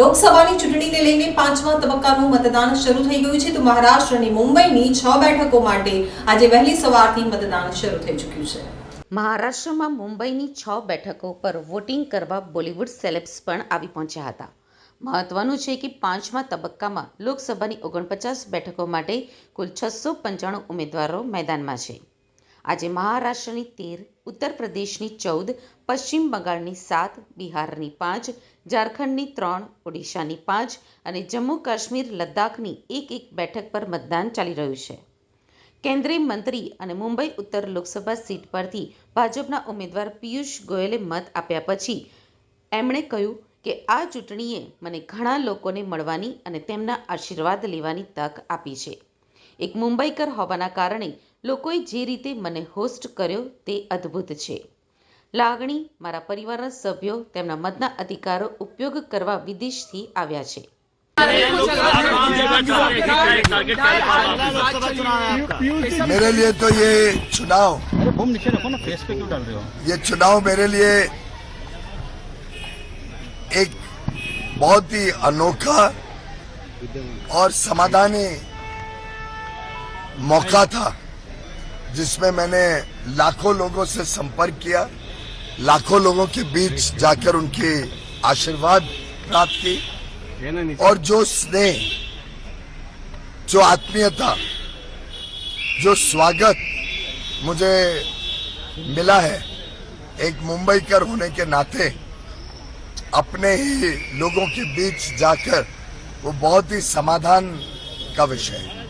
લોકસભાની ચૂંટણીને લઈને પાંચમા તબક્કાનું મતદાન શરૂ થઈ ગયું છે તો મહારાષ્ટ્રની મુંબઈની છ બેઠકો માટે આજે વહેલી સવારથી મતદાન શરૂ થઈ ચૂક્યું છે મહારાષ્ટ્રમાં મુંબઈની છ બેઠકો પર વોટિંગ કરવા બોલિવૂડ સેલેબ્સ પણ આવી પહોંચ્યા હતા મહત્વનું છે કે પાંચમા તબક્કામાં લોકસભાની ઓગણપચાસ બેઠકો માટે કુલ છસો પંચાણું ઉમેદવારો મેદાનમાં છે આજે મહારાષ્ટ્રની તેર ઉત્તર પ્રદેશની ચૌદ પશ્ચિમ બંગાળની સાત બિહારની પાંચ ઝારખંડની ત્રણ ઓડિશાની પાંચ અને જમ્મુ કાશ્મીર લદ્દાખની એક એક બેઠક પર મતદાન ચાલી રહ્યું છે કેન્દ્રીય મંત્રી અને મુંબઈ ઉત્તર લોકસભા સીટ પરથી ભાજપના ઉમેદવાર પિયુષ ગોયલે મત આપ્યા પછી એમણે કહ્યું કે આ ચૂંટણીએ મને ઘણા લોકોને મળવાની અને તેમના આશીર્વાદ લેવાની તક આપી છે એક મુંબઈકર હોવાના કારણે લોકોએ જે રીતે મને હોસ્ટ કર્યો તે અદ્ભુત છે લાગણી મારા પરિવારના સભ્યો તેમના મતના અધિકારો ઉપયોગ કરવા વિદેશથી આવ્યા છે मेरे लिए तो ये चुनाव ये चुनाव मेरे लिए एक बहुत ही अनोखा और समाधानी मौका था जिसमें मैंने लाखों लोगों से संपर्क किया लाखों लोगों के बीच जाकर उनके आशीर्वाद प्राप्त की और जो स्नेह जो आत्मीयता जो स्वागत मुझे मिला है एक मुंबई कर होने के नाते अपने ही लोगों के बीच जाकर वो बहुत ही समाधान का विषय है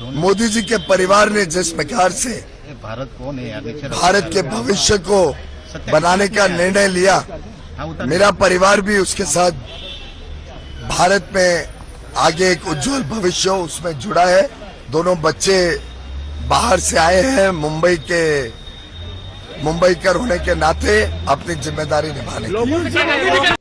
मोदी जी के परिवार ने जिस प्रकार से भारत को भारत अच्छा के भविष्य को बनाने का निर्णय लिया हाँ, मेरा परिवार भी उसके साथ भारत में आगे एक उज्जवल भविष्य उसमें जुड़ा है दोनों बच्चे बाहर से आए हैं मुंबई के मुंबई कर होने के नाते अपनी जिम्मेदारी निभाने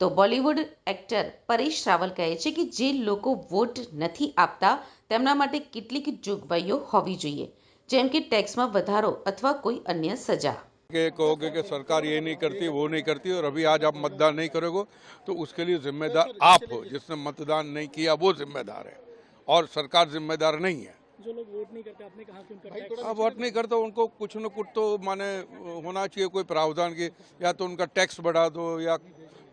तो बॉलीवुड एक्टर परेश रावल कहे कि जे लोग वोट नहीं आपता તેમના માટે કેટલીક જોગવાઈઓ હોવી જોઈએ જેમ કે ટેક્સમાં વધારો અથવા કોઈ અન્ય સજા કે કહો કે કે સરકાર એની કરતી વો નહી કરતી ઓર ابھی આજ આપ મતદાન નહી કરોગો તો ઉસકે લિયે જવાબદાર આપ હો જેસે મતદાન નહી કિયા વો જવાબદાર હે ઓર સરકાર જવાબદાર નહી હે જો લોગ વોટ નહી કરતા આપને કહા કે આપ વોટ નહી કર તો ઉનકો કુછ ન કુટ તો મને હોના ચહીએ કોઈ પ્રાવધાન કે યા તો ઉનકા ટેક્સ બઢા દો યા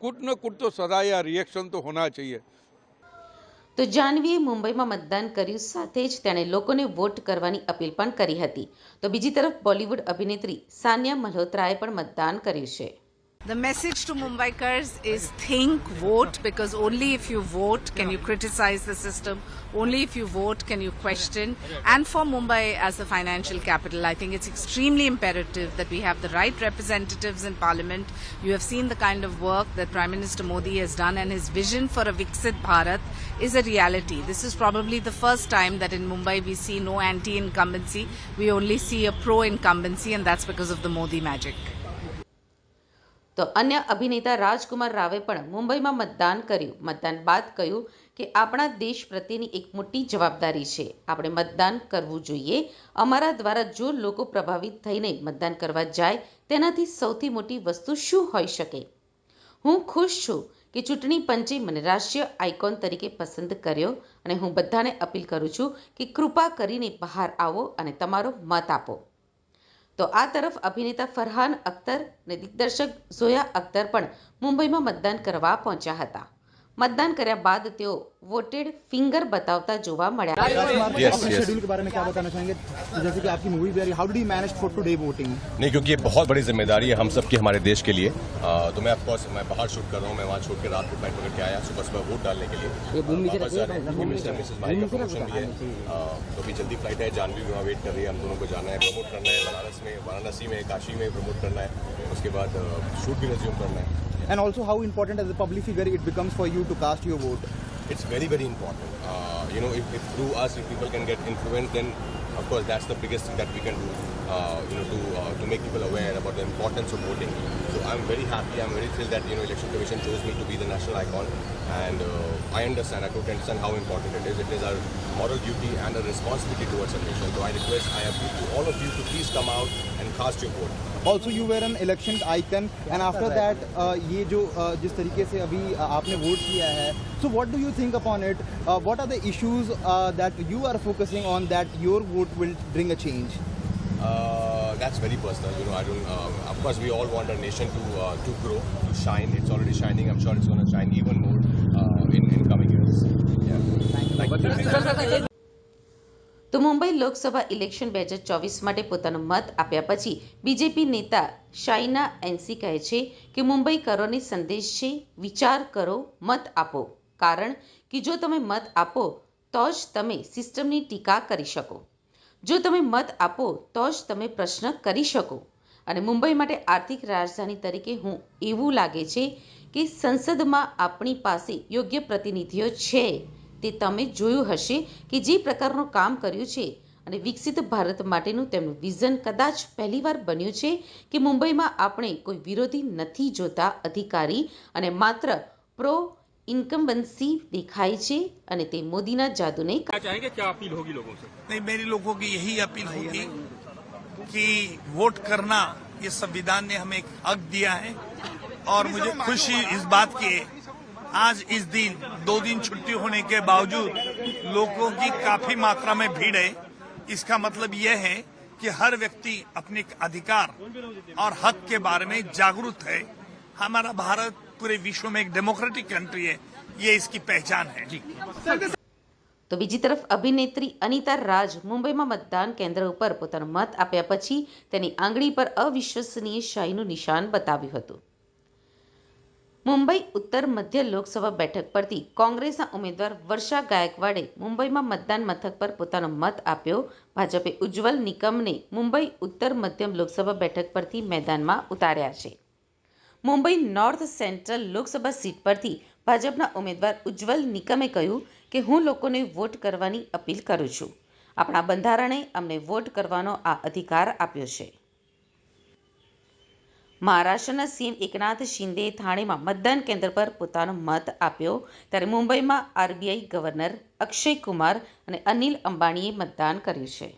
કુટ ન કુટ તો સજા યા રિએક્શન તો હોના ચહીએ તો જાનવીએ મુંબઈમાં મતદાન કર્યું સાથે જ તેણે લોકોને વોટ કરવાની અપીલ પણ કરી હતી તો બીજી તરફ બોલિવૂડ અભિનેત્રી સાનિયા મલ્હોત્રાએ પણ મતદાન કર્યું છે The message to Mumbaikars is think, vote, because only if you vote can you criticize the system, only if you vote can you question. And for Mumbai as a financial capital, I think it's extremely imperative that we have the right representatives in parliament. You have seen the kind of work that Prime Minister Modi has done, and his vision for a Viksit Bharat is a reality. This is probably the first time that in Mumbai we see no anti incumbency, we only see a pro incumbency, and that's because of the Modi magic. તો અન્ય અભિનેતા રાજકુમાર રાવે પણ મુંબઈમાં મતદાન કર્યું મતદાન બાદ કહ્યું કે આપણા દેશ પ્રત્યેની એક મોટી જવાબદારી છે આપણે મતદાન કરવું જોઈએ અમારા દ્વારા જો લોકો પ્રભાવિત થઈને મતદાન કરવા જાય તેનાથી સૌથી મોટી વસ્તુ શું હોઈ શકે હું ખુશ છું કે ચૂંટણી પંચે મને રાષ્ટ્રીય આઇકોન તરીકે પસંદ કર્યો અને હું બધાને અપીલ કરું છું કે કૃપા કરીને બહાર આવો અને તમારો મત આપો તો આ તરફ અભિનેતા ફરહાન અખ્તર અને દિગ્દર્શક ઝોયા અખ્તર પણ મુંબઈમાં મતદાન કરવા પહોંચ્યા હતા મતદાન કર્યા બાદ તેઓ વોટેડ ફિંગર બતાવતા જોવા મળ્યા नहीं क्योंकि ये बहुत बड़ी जिम्मेदारी है हम सब की हमारे देश के लिए आ, तो मैं ऑफकोर्स मैं बाहर शूट कर रहा हूँ मैं वहाँ छोड़ के रात को बैठ पकड़ के आया सुबह सुबह वोट डालने के लिए वापस भी तो अभी जल्दी फ्लाइट है जानवी भी वहाँ वेट कर रही है हम दोनों को जाना है प्रमोट करना है बनारस में वाराणसी में काशी में प्रमोट करना है उसके बाद शूट भी रेज्यूम करना है and also how important as a public figure it becomes for you to cast your vote it's very very important uh, you know if, if through us if people can get influence then of course, that's the biggest thing that we can do, uh, you know, to, uh, to make people aware about the importance of voting. So I'm very happy, I'm very thrilled that, you know, Election Commission chose me to be the national icon. And uh, I understand, I totally understand how important it is. It is our moral duty and a responsibility towards our nation. So I request, I appeal to all of you to please come out and cast your vote. Also, you were an election icon, and after that, uh, ये जो uh, जिस तरीके से अभी uh, आपने vote किया है what do you think upon it? What are the issues that you are focusing on that your vote life will bring a change? Uh, that's very personal. You know, I don't. Uh, of course, we all want our nation to uh, to grow, to shine. It's already shining. I'm sure it's going to shine even more uh, in in coming years. Yeah. Thank you. Thank you. તો Mumbai Lok Sabha election બે હજાર ચોવીસ માટે પોતાનો મત આપ્યા પછી BJP નેતા શાઇના એનસી કહે છે કે મુંબઈ કરોની સંદેશ છે વિચાર કરો મત આપો કારણ કે જો તમે મત આપો તો જ તમે સિસ્ટમની ટીકા કરી શકો જો તમે મત આપો તો જ તમે પ્રશ્ન કરી શકો અને મુંબઈ માટે આર્થિક રાજધાની તરીકે હું એવું લાગે છે કે સંસદમાં આપણી પાસે યોગ્ય પ્રતિનિધિઓ છે તે તમે જોયું હશે કે જે પ્રકારનું કામ કર્યું છે અને વિકસિત ભારત માટેનું તેમનું વિઝન કદાચ પહેલીવાર બન્યું છે કે મુંબઈમાં આપણે કોઈ વિરોધી નથી જોતા અધિકારી અને માત્ર પ્રો इनकम बंसी દેખાય છે અને તે મોદીના જાદુને ચાહેંગે ક્યા અપીલ હોગી लोगों સે નહીં मेरे लोगों की यही अपील होगी कि वोट करना ये संविधान ने हमें एक हक दिया है और मुझे खुशी इस बात की आज इस दिन दो दिन छुट्टी होने के बावजूद लोगों की काफी मात्रा में भीड़ है इसका मतलब यह है कि हर व्यक्ति अपने अधिकार और हक के बारे में जागरूक है हमारा भारत पूरे विश्व में एक डेमोक्रेटिक कंट्री है ये इसकी पहचान है जी તો બીજી તરફ અભિનેત્રી અનિતા રાજ મુંબઈમાં મતદાન કેન્દ્ર ઉપર પોતાનો મત આપ્યા પછી તેની આંગળી પર અવિશ્વસનીય શાહીનું નિશાન બતાવ્યું હતું મુંબઈ ઉત્તર મધ્ય લોકસભા બેઠક પરથી કોંગ્રેસના ઉમેદવાર વર્ષા ગાયકવાડે મુંબઈમાં મતદાન મથક પર પોતાનો મત આપ્યો ભાજપે ઉજ્જવલ નિકમને મુંબઈ ઉત્તર મધ્યમ લોકસભા બેઠક પરથી મેદાનમાં ઉતાર્યા છે Mumbai north central Lok Sabha seat પરથી ભાજપના ઉમેદવાર ઉજ્જવલ નિકમે કહ્યું કે હું લોકોને વોટ કરવાની અપીલ કરું છું. આપણા બંધારણે અમને વોટ કરવાનો આ અધિકાર આપ્યો છે. મહારાષ્ટ્રના સીએમ એકનાથ શિંદેએ થાણેમાં મતદાન કેન્દ્ર પર પોતાનો મત આપ્યો ત્યારે મુંબઈમાં આરબીઆઈ ગવર્નર અક્ષય કુમાર અને અનિલ અંબાણીએ મતદાન કર્યું છે.